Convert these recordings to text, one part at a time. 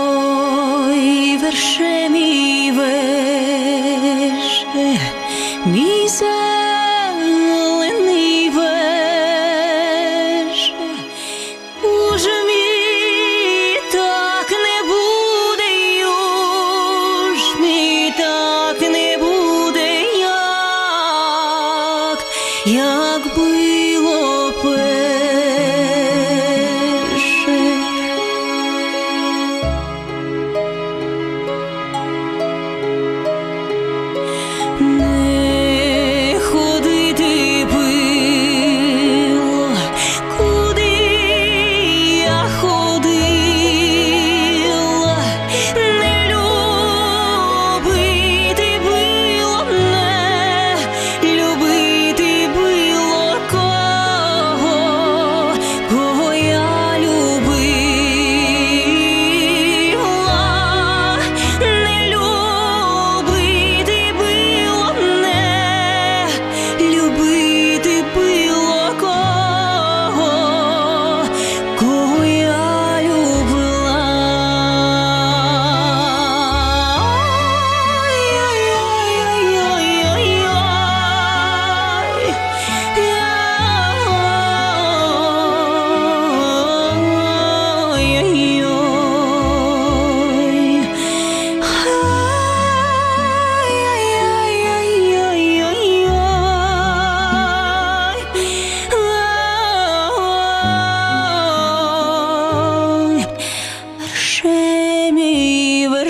Ой, верше мій верше, мій зелений верше, уже мій так не буде, уж мій так не буде, як, як би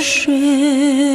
水